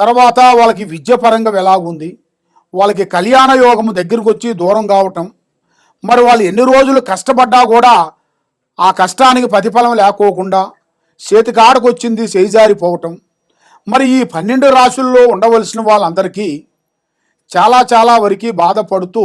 తర్వాత వాళ్ళకి విద్య పరంగా ఎలాగుంది? వాళ్ళకి కళ్యాణ యోగము దగ్గరికి వచ్చి దూరం కావటం. మరి వాళ్ళు ఎన్ని రోజులు కష్టపడ్డా కూడా ఆ కష్టానికి ప్రతిఫలం లేకోకుండా చేతికాడకు వచ్చింది మరి ఈ పన్నెండు రాశుల్లో ఉండవలసిన వాళ్ళందరికీ చాలా చాలా వరకు బాధపడుతూ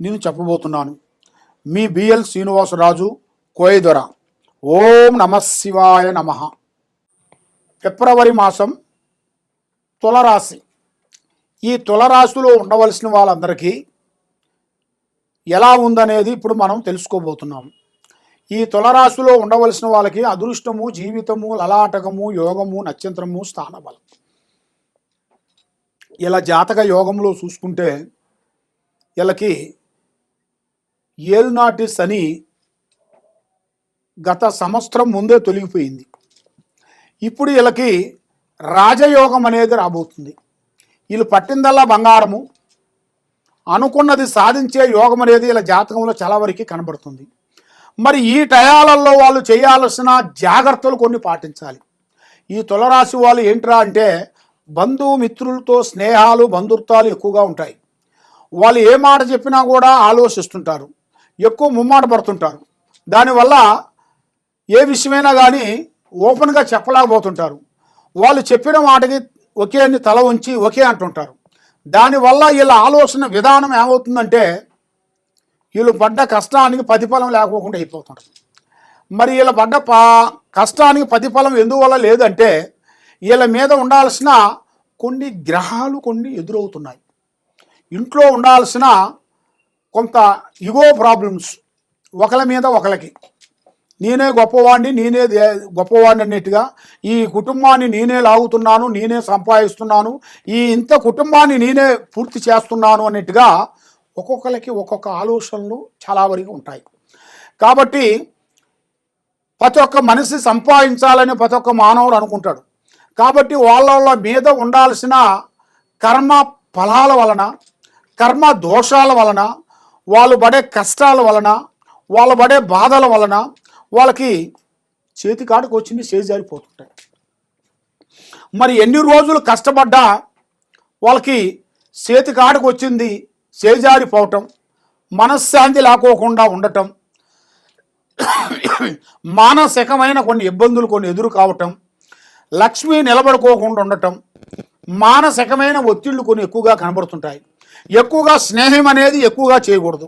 నేను చెప్పబోతున్నాను. మీ బిఎల్ శ్రీనివాసరాజు కోయదొర ఓం నమ శివాయ నమ. ఫిబ్రవరి మాసం తులరాశి. ఈ తులరాశిలో ఉండవలసిన వాళ్ళందరికీ ఎలా ఉందనేది ఇప్పుడు మనం తెలుసుకోబోతున్నాం ఈ తులరాశిలో ఉండవలసిన వాళ్ళకి అదృష్టము జీవితము లలాటకము యోగము నక్షత్రము స్థానబలం. ఇలా జాతక యోగంలో చూసుకుంటే వీళ్ళకి ఏలునాటి శని గత సంవత్సరం ముందే తొలగిపోయింది. ఇప్పుడు వీళ్ళకి రాజయోగం అనేది రాబోతుంది. వీళ్ళు పట్టిందల్లా బంగారము. అనుకున్నది సాధించే యోగం అనేది ఇలా జాతకంలో చాలా వరకు కనబడుతుంది. మరి ఈ టయాలలో వాళ్ళు చేయాల్సిన జాగ్రత్తలు కొన్ని పాటించాలి. ఈ తులరాశి వాళ్ళు ఏంట్రా అంటే బంధుమిత్రులతో స్నేహాలు బంధుత్వాలు ఎక్కువగా ఉంటాయి. వాళ్ళు ఏ మాట చెప్పినా కూడా ఆలోచిస్తుంటారు. ఎక్కువ ముమ్మాట పడుతుంటారు. దానివల్ల ఏ విషయమైనా కానీ ఓపెన్గా చెప్పలేకపోతుంటారు. వాళ్ళు చెప్పిన మాటకి ఒకే అని తల ఉంచి ఒకే అంటుంటారు. దానివల్ల వీళ్ళ ఆలోచన విధానం ఏమవుతుందంటే వీళ్ళు పడ్డ కష్టానికి ప్రతిఫలం లేకోకుండా అయిపోతుంటారు. మరి వీళ్ళ పడ్డ పా కష్టానికి ప్రతిఫలం ఎందువల్ల లేదంటే వీళ్ళ మీద ఉండాల్సిన కొన్ని గ్రహాలు కొన్ని ఎదురవుతున్నాయి. ఇంట్లో ఉండాల్సిన కొంత ఇగో ప్రాబ్లమ్స్ ఒకళ్ళ మీద ఒకరికి నేనే గొప్పవాడిని నేనే గొప్పవాడిని అన్నట్టుగా ఈ కుటుంబాన్ని నేనే లాగుతున్నాను నేనే సంపాదిస్తున్నాను ఈ ఇంత కుటుంబాన్ని నేనే పూర్తి చేస్తున్నాను అన్నట్టుగా ఒక్కొక్కరికి ఒక్కొక్క ఆలోచనలు చాలా వరకు ఉంటాయి. కాబట్టి ప్రతి ఒక్క మనిషి సంపాదించాలని ప్రతి ఒక్క మానవుడు అనుకుంటాడు. కాబట్టి వాళ్ళ మీద ఉండాల్సిన కర్మ ఫలాల వలన కర్మ దోషాల వలన వాళ్ళు పడే కష్టాల వలన వాళ్ళు పడే బాధల వలన వాళ్ళకి చేతి కాడకు వచ్చింది చేజారిపోతుంటాయి మరి ఎన్ని రోజులు కష్టపడ్డా వాళ్ళకి చేతి కాడకు వచ్చింది చేజారిపోవటం మనశ్శాంతి లేకోకుండా ఉండటం మానసికమైన కొన్ని ఇబ్బందులు కొన్ని ఎదురు కావటం లక్ష్మి నిలబడుకోకుండా ఉండటం మానసికమైన ఒత్తిళ్ళు కొన్ని ఎక్కువగా కనబడుతుంటాయి. ఎక్కువగా స్నేహం అనేది ఎక్కువగా చేయకూడదు.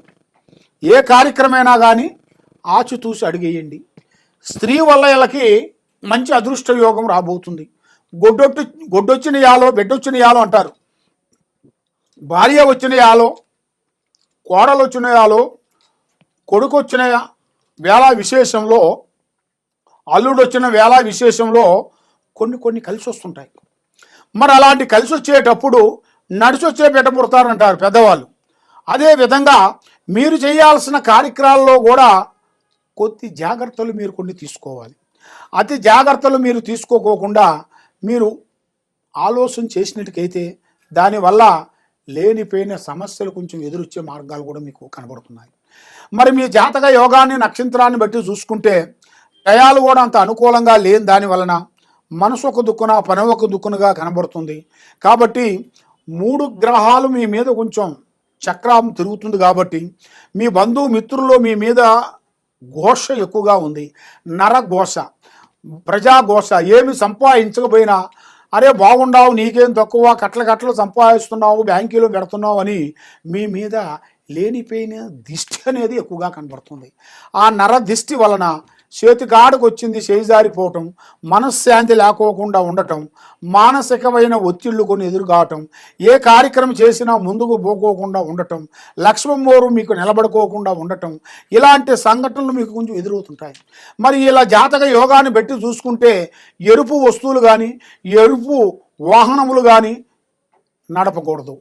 ఏ కార్యక్రమైనా కానీ ఆచితూసి అడిగేయండి. స్త్రీ వల్ల వీళ్ళకి మంచి అదృష్ట యోగం రాబోతుంది. గొడ్డొట్టు గొడ్డొచ్చిన యాలో బిడ్డొచ్చిన యాలో అంటారు. భార్య వచ్చిన యాలో కోడలు వచ్చిన యాలో కొడుకు వచ్చిన వేళ విశేషంలో అల్లుడు వచ్చిన వేళ విశేషంలో కొన్ని కొన్ని కలిసి వస్తుంటాయి మరి అలాంటి కలిసి వచ్చేటప్పుడు నడిచొచ్చే బిడ్డ పుడతారంటారు పెద్దవాళ్ళు. అదే విధంగా మీరు చేయాల్సిన కార్యక్రమాల్లో కూడా కొద్ది జాగ్రత్తలు మీరు కొన్ని తీసుకోవాలి. అతి జాగ్రత్తలు మీరు తీసుకోకోకుండా మీరు ఆలోచన చేసినట్టుకైతే దానివల్ల లేనిపోయిన సమస్యలు కొంచెం ఎదురొచ్చే మార్గాలు కూడా మీకు కనబడుతున్నాయి. మరి మీ జాతక యోగాన్ని నక్షత్రాన్ని బట్టి చూసుకుంటే టయాలు కూడా అంత అనుకూలంగా లేని దాని వలన మనసు ఒక దుక్కున పని ఒక దుక్కునగా కనబడుతుంది. కాబట్టి మూడు గ్రహాలు మీ మీద కొంచెం చక్రం తిరుగుతుంది కాబట్టి మీ బంధువు మిత్రుల్లో మీ మీద ఘోష ఎక్కువగా ఉంది. నరఘోష ప్రజాఘోష ఏమి సంపాదించకపోయినా అరే బాగుండావు నీకేం తక్కువ కట్ల కట్టలు సంపాదిస్తున్నావు బ్యాంకీలో పెడుతున్నావు అని మీ మీద లేనిపోయిన దిష్టి అనేది ఎక్కువగా కనబడుతుంది. ఆ నర దిష్టి వలన చేతికాడకు వచ్చింది చేయిజారిపోవటం మనశ్శాంతి లేకోకుండా ఉండటం మానసికమైన ఒత్తిళ్ళు కొన్ని ఎదురుకావటం ఏ కార్యక్రమం చేసినా ముందుకు పోకోకుండా ఉండటం లక్ష్మం మోరు మీకు నిలబడుకోకుండా ఉండటం ఇలాంటి సంఘటనలు మీకు కొంచెం ఎదురవుతుంటాయి. మరి ఇలా జాతక యోగాన్ని పెట్టి చూసుకుంటే ఎరుపు వస్తువులు కానీ ఎరుపు వాహనములు కానీ నడపకూడదు.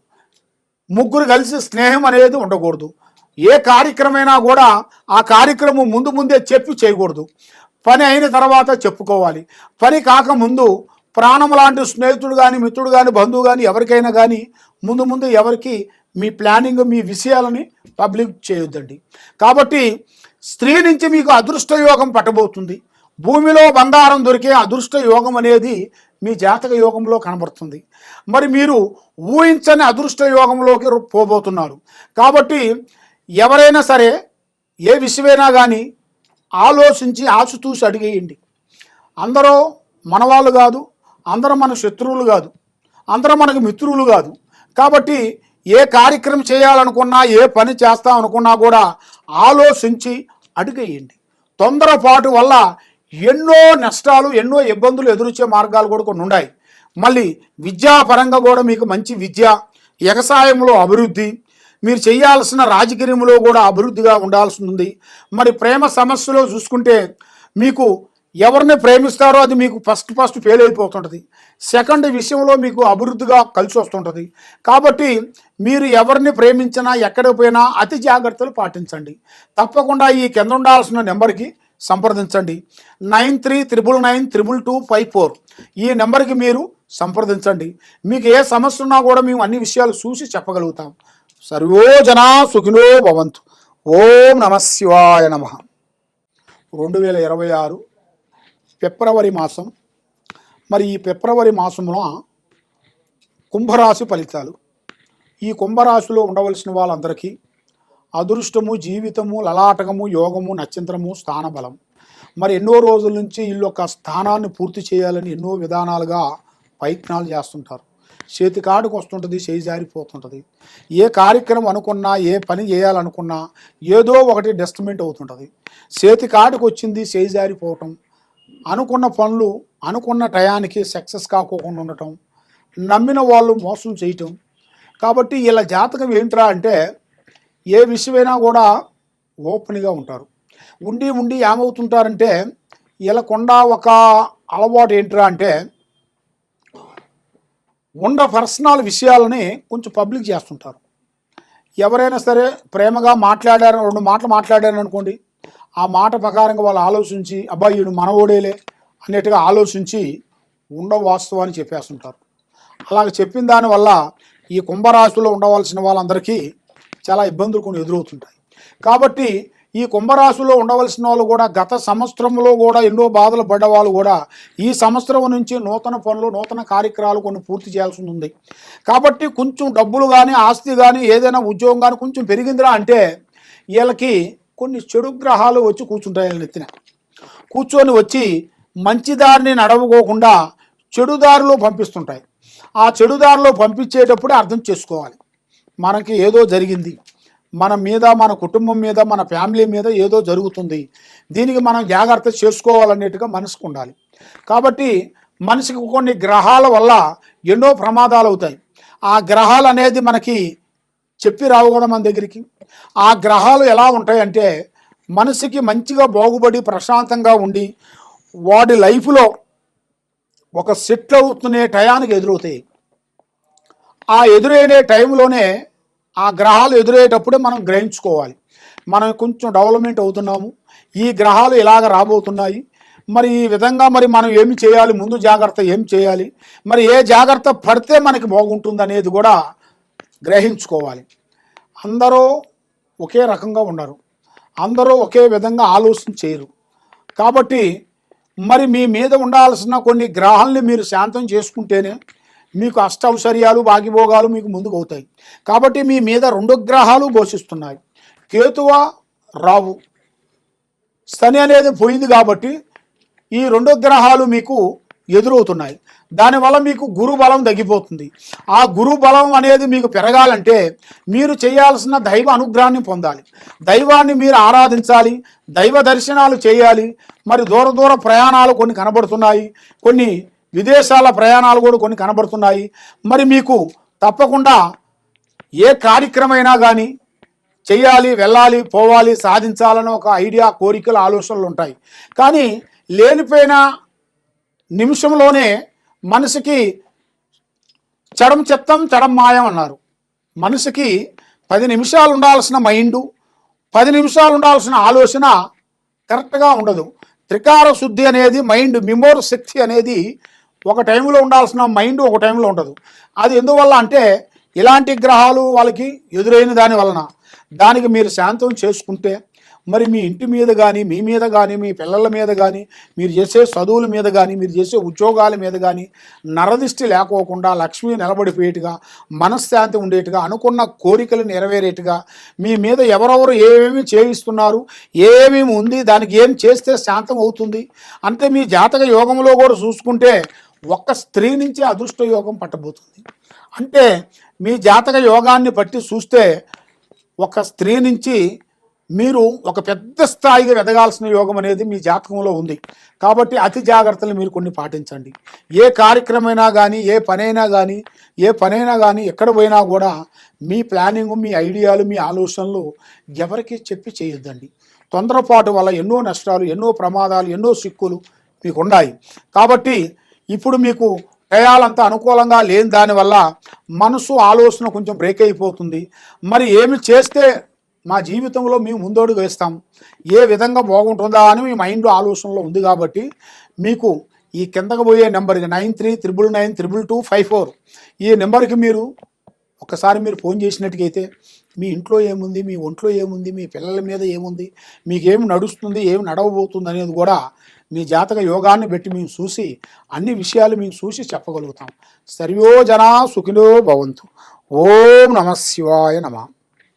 ముగ్గురు కలిసి స్నేహం అనేది ఉండకూడదు. ఏ కార్యక్రమైనా కూడా ఆ కార్యక్రమం ముందు ముందే చెప్పి చేయకూడదు. పని అయిన తర్వాత చెప్పుకోవాలి. పని కాకముందు ప్రాణం లాంటి స్నేహితుడు కానీ మిత్రుడు కానీ బంధువు కానీ ఎవరికైనా కానీ ముందు ముందు ఎవరికి మీ ప్లానింగ్ మీ విషయాలని పబ్లిక్ చేయొద్దండి. కాబట్టి స్త్రీ నుంచి మీకు అదృష్ట యోగం పట్టబోతుంది. భూమిలో బంగారం దొరికే అదృష్ట యోగం అనేది మీ జాతక యోగంలో కనబడుతుంది. మరి మీరు ఊహించని అదృష్ట యోగంలోకి పోబోతున్నారు. కాబట్టి ఎవరైనా సరే ఏ విషయమైనా కానీ ఆలోచించి ఆచితూసి అడిగేయండి. అందరూ మనవాళ్ళు కాదు అందరూ మన శత్రువులు కాదు అందరూ మనకు మిత్రులు కాదు. కాబట్టి ఏ కార్యక్రమం చేయాలనుకున్నా ఏ పని చేస్తాం అనుకున్నా కూడా ఆలోచించి అడిగేయండి. తొందరపాటు వల్ల ఎన్నో నష్టాలు ఎన్నో ఇబ్బందులు ఎదురొచ్చే మార్గాలు కూడా కొన్ని ఉన్నాయి. మళ్ళీ విద్యాపరంగా కూడా మీకు మంచి విద్య వ్యవసాయంలో అభివృద్ధి మీరు చేయాల్సిన రాజకీయంలో కూడా అభివృద్ధిగా ఉండాల్సి ఉంది. మరి ప్రేమ సమస్యలో చూసుకుంటే మీకు ఎవరిని ప్రేమిస్తారో అది మీకు ఫస్ట్ ఫస్ట్ ఫెయిల్ అయిపోతుంటుంది. సెకండ్ విషయంలో మీకు అభివృద్ధిగా కలిసి వస్తుంటుంది. కాబట్టి మీరు ఎవరిని ప్రేమించినా ఎక్కడికి పోయినా అతి జాగ్రత్తలు పాటించండి. తప్పకుండా ఈ కింద ఉండాల్సిన నెంబర్కి సంప్రదించండి. Nine three triple nine triple two five four ఈ నెంబర్కి మీరు సంప్రదించండి. మీకు ఏ సమస్య ఉన్నా కూడా మేము అన్ని విషయాలు చూసి చెప్పగలుగుతాం. సర్వో జనా సుఖినో భవంతు. ఓం నమ శివాయ నమ. రెండు వేల ఇరవై ఆరు ఫిబ్రవరి మాసం. మరి ఈ ఫిబ్రవరి మాసంలో కుంభరాశి ఫలితాలు. ఈ కుంభరాశిలో ఉండవలసిన వాళ్ళందరికీ అదృష్టము జీవితము లలాటకము యోగము నక్షత్రము స్థానబలం. మరి ఎన్నో రోజుల నుంచి వీళ్ళు ఒక స్థానాన్ని పూర్తి చేయాలని ఎన్నో విధానాలుగా ప్రయత్నాలు చేస్తుంటారు. చేతి కాడుకు వస్తుంటుంది చేయి జారిపోతుంటుంది. ఏ కార్యక్రమం అనుకున్నా ఏ పని చేయాలనుకున్నా ఏదో ఒకటి డస్ట్మెంట్ అవుతుంటుంది. చేతి కాడుకు వచ్చింది చేయి జారిపోవటం. అనుకున్న పనులు అనుకున్న టయానికి సక్సెస్ కాకోకుండా ఉండటం. నమ్మిన వాళ్ళు మోసం చేయటం. కాబట్టి ఇలా జాతకం ఏంట్రా అంటే ఏ విషయమైనా కూడా ఓపెన్గా ఉంటారు. ఉండి ఉండి ఏమవుతుంటారంటే ఇలా కొండ ఒక అలవాటు ఏంట్రా అంటే ఉండ పర్సనల్ విషయాలని కొంచెం పబ్లిక్ చేస్తుంటారు. ఎవరైనా సరే ప్రేమగా మాట్లాడారు రెండు మాటలు మాట్లాడారు అనుకోండి ఆ మాట ప్రకారంగా వాళ్ళు ఆలోచించి అబ్బాయి ఈడు మనవోడేలే అన్నట్టుగా ఆలోచించి ఉండ వాస్తవాన్ని చెప్పేస్తుంటారు. అలాగ చెప్పిన దానివల్ల ఈ కుంభరాశిలో ఉండవలసిన వాళ్ళందరికీ చాలా ఇబ్బందులు కొన్ని ఎదురవుతుంటాయి. కాబట్టి ఈ కుంభరాశిలో ఉండవలసిన వాళ్ళు కూడా గత సంవత్సరంలో కూడా ఎన్నో బాధలు పడ్డ వాళ్ళు కూడా ఈ సంవత్సరం నుంచి నూతన పనులు నూతన కార్యక్రమాలు కొన్ని పూర్తి చేయాల్సి ఉంది కాబట్టి కొంచెం డబ్బులు కానీ ఆస్తి కానీ ఏదైనా ఉద్యోగం కానీ కొంచెం పెరిగిందిరా అంటే వీళ్ళకి కొన్ని చెడు గ్రహాలు వచ్చి కూర్చుంటాయి నెత్తిన. కూర్చొని వచ్చి మంచి దారిని నడవకోకుండా చెడుదారిలో పంపిస్తుంటాయి. ఆ చెడుదారిలో పంపించేటప్పుడే అర్థం చేసుకోవాలి. మనకి ఏదో జరిగింది. మన మీద మన కుటుంబం మీద మన ఫ్యామిలీ మీద ఏదో జరుగుతుంది. దీనికి మనం జాగ్రత్త చేసుకోవాలనేట్టుగా మనసుకు ఉండాలి. కాబట్టి మనిషికి కొన్ని గ్రహాల వల్ల ఎన్నో ప్రమాదాలు అవుతాయి. ఆ గ్రహాలు అనేది మనకి చెప్పి రావు కూడా మన దగ్గరికి. ఆ గ్రహాలు ఎలా ఉంటాయంటే మనసుకి మంచిగా బాగుపడి ప్రశాంతంగా ఉండి వాడి లైఫ్లో ఒక సెటిల్ అవుతునే టయానికి ఎదురవుతాయి. ఆ ఎదురైన టైంలోనే ఆ గ్రహాలు ఎదురయ్యేటప్పుడే మనం గ్రహించుకోవాలి. మనం కొంచెం డెవలప్మెంట్ అవుతున్నాము. ఈ గ్రహాలు ఇలాగ రాబోతున్నాయి. మరి ఈ విధంగా మరి మనం ఏమి చేయాలి? ముందు జాగ్రత్త ఏం చేయాలి? మరి ఏ జాగ్రత్త పడితే మనకి బాగుంటుంది అనేది కూడా గ్రహించుకోవాలి. అందరూ ఒకే రకంగా ఉండరు. అందరూ ఒకే విధంగా ఆలోచన చేయరు. కాబట్టి మరి మీ మీద ఉండాల్సిన కొన్ని గ్రహాలని మీరు శాంతం చేసుకుంటేనే మీకు అష్టౌశ్వర్యాలు భాగ్యభోగాలు మీకు ముందుకు అవుతాయి కాబట్టి మీ మీద రెండు గ్రహాలు ఘోషిస్తున్నాయి. కేతువ రావు. శని అనేది పోయింది కాబట్టి ఈ రెండు గ్రహాలు మీకు ఎదురవుతున్నాయి. దానివల్ల మీకు గురు బలం తగ్గిపోతుంది. ఆ గురు బలం అనేది మీకు పెరగాలంటే మీరు చేయాల్సిన దైవ అనుగ్రహాన్ని పొందాలి. దైవాన్ని మీరు ఆరాధించాలి. దైవ దర్శనాలు చేయాలి. మరి దూర దూర ప్రయాణాలు కొన్ని కనబడుతున్నాయి. కొన్ని విదేశాల ప్రయాణాలు కూడా కొన్ని కనబడుతున్నాయి. మరి మీకు తప్పకుండా ఏ కార్యక్రమైనా కానీ చేయాలి వెళ్ళాలి పోవాలి సాధించాలని ఒక ఐడియా కోరికలు ఆలోచనలు ఉంటాయి. కానీ లేనిపోయిన నిమిషంలోనే మనసుకి చడం చెత్తం చడం మాయం అన్నారు. మనసుకి పది నిమిషాలు ఉండాల్సిన మైండు పది నిమిషాలు ఉండాల్సిన ఆలోచన కరెక్ట్గా ఉండదు. త్రికార శుద్ధి అనేది మైండ్ మిమోర్ శక్తి అనేది ఒక టైంలో ఉండాల్సిన మైండ్ ఒక టైంలో ఉండదు. అది ఎందువల్ల అంటే ఇలాంటి గ్రహాలు వాళ్ళకి ఎదురైన దాని వలన దానికి మీరు శాంతం చేసుకుంటే మరి మీ ఇంటి మీద కానీ మీ మీద కానీ మీ పిల్లల మీద కానీ మీరు చేసే చదువుల మీద కానీ మీరు చేసే ఉద్యోగాల మీద కానీ నరదిష్టి లేకోకుండా లక్ష్మి నిలబడిపోయేట్టుగా మనశ్శాంతి ఉండేట్టుగా అనుకున్న కోరికలు నెరవేరేట్టుగా మీ మీద ఎవరెవరు ఏమేమి చేయిస్తున్నారు ఏమేమి ఉంది దానికి ఏం చేస్తే శాంతం అవుతుంది అంతే మీ జాతక యోగంలో కూడా చూసుకుంటే ఒక్క స్త్రీ నుంచి అదృష్ట యోగం పట్టబోతుంది. అంటే మీ జాతక యోగాన్ని బట్టి చూస్తే ఒక స్త్రీ నుంచి మీరు ఒక పెద్ద స్థాయిగా ఎదగాల్సిన యోగం అనేది మీ జాతకంలో ఉంది. కాబట్టి అతి జాగ్రత్తలు మీరు కొన్ని పాటించండి. ఏ కార్యక్రమైనా కానీ ఏ పనైనా కానీ ఏ పనైనా కానీ ఎక్కడ పోయినా కూడా మీ ప్లానింగ్ మీ ఐడియాలు మీ ఆలోచనలు ఎవరికి చెప్పి చేయొద్దండి. తొందరపాటు వల్ల ఎన్నో నష్టాలు ఎన్నో ప్రమాదాలు ఎన్నో సిక్కులు మీకు ఉన్నాయి కాబట్టి ఇప్పుడు మీకు టయాలంతా అనుకూలంగా లేని దానివల్ల మనసు ఆలోచన కొంచెం బ్రేక్ అయిపోతుంది. మరి ఏమి చేస్తే మా జీవితంలో మేము ముందడుగు వేస్తాం? ఏ విధంగా బాగుంటుందా అని మీ మైండ్ ఆలోచనలో ఉంది కాబట్టి మీకు ఈ కిందకు పోయే నెంబర్కి nine three triple nine triple two five four. ఈ నెంబర్కి మీరు ఒకసారి మీరు ఫోన్ చేసినట్టుగైతే మీ ఇంట్లో ఏముంది మీ ఒంట్లో ఏముంది మీ పిల్లల మీద ఏముంది మీకేం నడుస్తుంది ఏం నడవబోతుంది అనేది కూడా మీ జాతక యోగాన్ని బట్టి మేము చూసి అన్ని విషయాలు మేము చూసి చెప్పగలుగుతాం. సర్వోజన సుఖినో భవంతు. ఓం నమ శివాయ నమ.